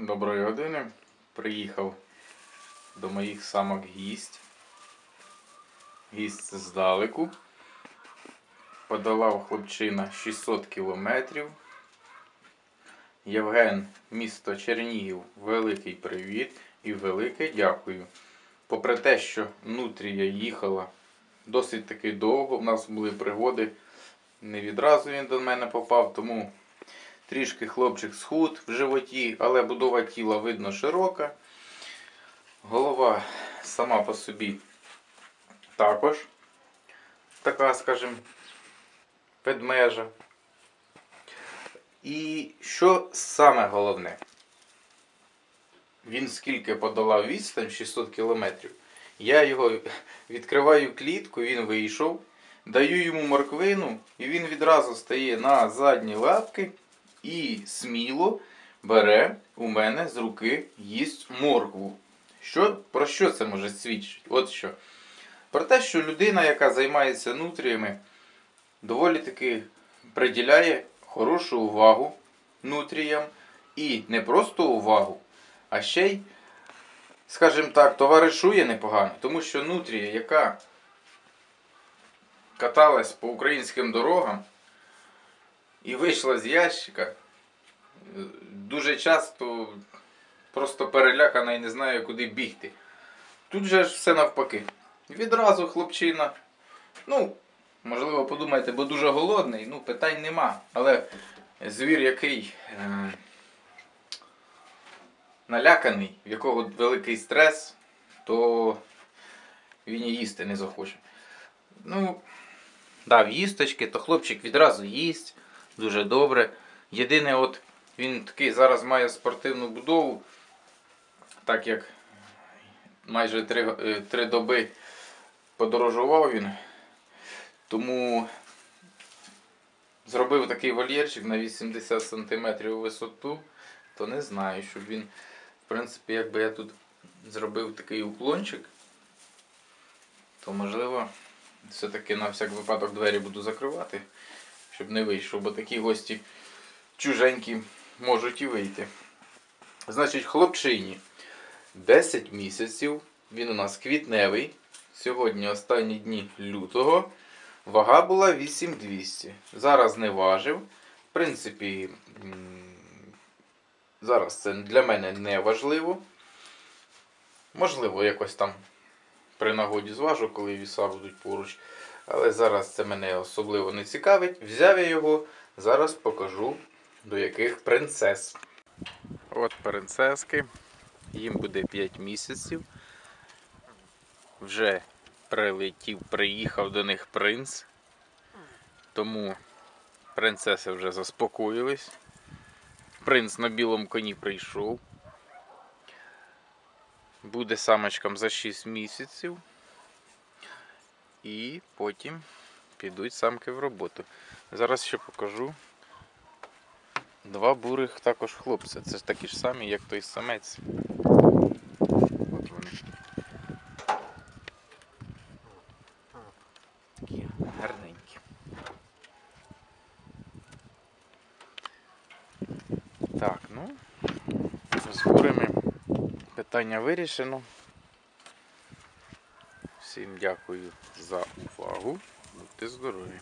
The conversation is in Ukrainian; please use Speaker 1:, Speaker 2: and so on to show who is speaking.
Speaker 1: Доброї години. Приїхав до моїх самок гість. Гість здалеку. Подолав хлопчина 600 кілометрів. Євген, місто Чернігів, великий привіт і велике дякую. Попри те, що нутрія їхала досить таки довго, в нас були пригоди. Не відразу він до мене попав, тому Трішки хлопчик схуд в животі, але будова тіла видно широка. Голова сама по собі також така, скажімо, ведмежа. І що саме головне? Він скільки подолав відстань 600 кілометрів. Я його відкриваю клітку, він вийшов, даю йому морквину, і він відразу стає на задні лапки і сміло бере у мене з руки їсть моркву. Що, Про що це може свідчити? От що. Про те, що людина, яка займається нутріями, доволі таки приділяє хорошу увагу нутріям і не просто увагу, а ще й, скажімо так, товаришує непогано. Тому що нутрія, яка каталась по українським дорогам, і вийшла з ящика. Дуже часто просто перелякана і не знає, куди бігти. Тут же ж все навпаки. Відразу хлопчина. Ну, можливо, подумаєте, бо дуже голодний, ну, питань нема. Але звір, який е, наляканий, в якого великий стрес, то він і їсти не захоче. Ну, дав їсточки, то хлопчик відразу їсть дуже добре. Єдине, от він такий зараз має спортивну будову, так як майже три, е, три доби подорожував він. Тому зробив такий вольєрчик на 80 см висоту, то не знаю, щоб він, в принципі, якби я тут зробив такий уклончик, то можливо все-таки на всяк випадок двері буду закривати щоб не вийшов, бо такі гості чуженькі можуть і вийти. Значить, хлопчині 10 місяців, він у нас квітневий. Сьогодні останні дні лютого. Вага була 8200. Зараз не важив. В принципі, зараз це для мене не важливо. Можливо, якось там при нагоді зважу, коли віса будуть поруч. Але зараз це мене особливо не цікавить. Взяв я його, зараз покажу до яких принцес. От принцески. Їм буде 5 місяців. Вже прилетів, приїхав до них принц. Тому принцеси вже заспокоїлись. Принц на білому коні прийшов. Буде самочкам за 6 місяців. І потім підуть самки в роботу. Зараз ще покажу два бурих також хлопця. Це ж такі ж самі, як той самець. От вони. Такі гарненькі. Так, ну, з бурими питання вирішено. Всім дякую за увагу. Будьте здорові!